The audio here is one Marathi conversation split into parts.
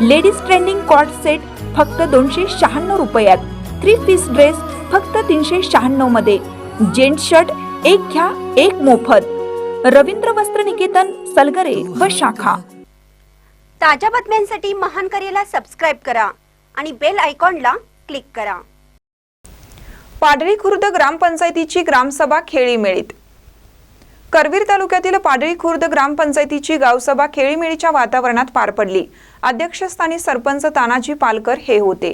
लेडीज ट्रेंडिंग कॉट सेट फक्त दोनशे शहाण्णव रुपयात. थ्री पीस ड्रेस फक्त तीनशे शहाण्णवमध्ये. जेंट शर्ट एक घ्या एक मोफत. रवींद्र वस्त्र निकेतन सलगरे व शाखा. ताज्या बातम्यांसाठी महान करेला सबस्क्राईब करा आणि बेल आयकॉनला क्लिक करा. पाडळी खुर्द ग्रामपंचायतीची ग्रामसभा खेळीमेळीत करवीर तालुक्यातील पाडळी खुर्द ग्रामपंचायतीची गावसभा खेळीमेळीच्या वातावरणात पार पडली. अध्यक्षस्थानी सरपंच तानाजी पालकर हे होते.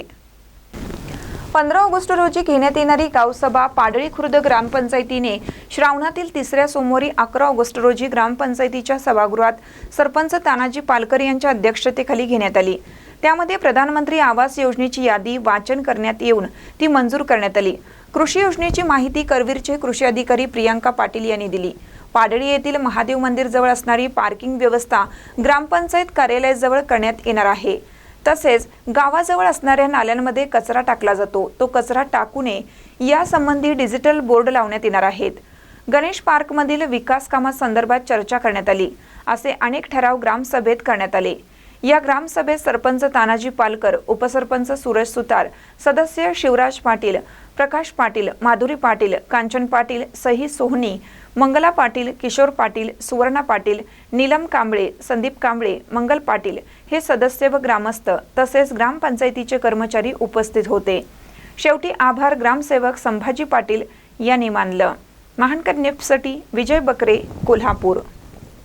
पंधरा ऑगस्ट रोजी घेण्यात येणारी गावसभा पाडळी खुर्द ग्रामपंचायतीने श्रावणातील तिसऱ्या सोमवारी अकरा ऑगस्ट रोजी ग्रामपंचायतीच्या सभागृहात सरपंच तानाजी पालकर यांच्या अध्यक्षतेखाली घेण्यात आली. त्यामध्ये प्रधानमंत्री आवास योजनेची यादी वाचन करण्यात येऊन ती मंजूर करण्यात आली. कृषी योजनेची माहिती करवीरचे कृषी अधिकारी प्रियांका पाटील यांनी दिली. पाडळी येथील महादेव मंदिर जवळ असणारी पार्किंग व्यवस्था ग्रामपंचायत कार्यालयाजवळ करण्यात येणार आहे. तसेच गावाजवळ असणाऱ्या नाल्यांमध्ये कचरा टाकला जातो. तो कचरा टाकू नये यासंबंधी डिजिटल बोर्ड लावण्यात येणार आहेत. गणेश पार्कमधील विकास कामासंदर्भात चर्चा करण्यात आली. असे अनेक ठराव ग्रामसभेत करण्यात आले. या ग्रामसभेत सरपंच तानाजी पालकर उपसरपंच सुरेश सुतार सदस्य शिवराज पाटील प्रकाश पाटील माधुरी पाटील कांचन पाटील सही सोहनी मंगला पाटील किशोर पाटील सुवर्णा पाटील नीलम कांबळे संदीप कांबळे मंगल पाटील हे सदस्य व ग्रामस्थ तसेच ग्रामपंचायतीचे कर्मचारी उपस्थित होते. शेवटी आभार ग्रामसेवक संभाजी पाटील यांनी मानलं. महानकर न्यूजसाठी विजय बकरे कोल्हापूर.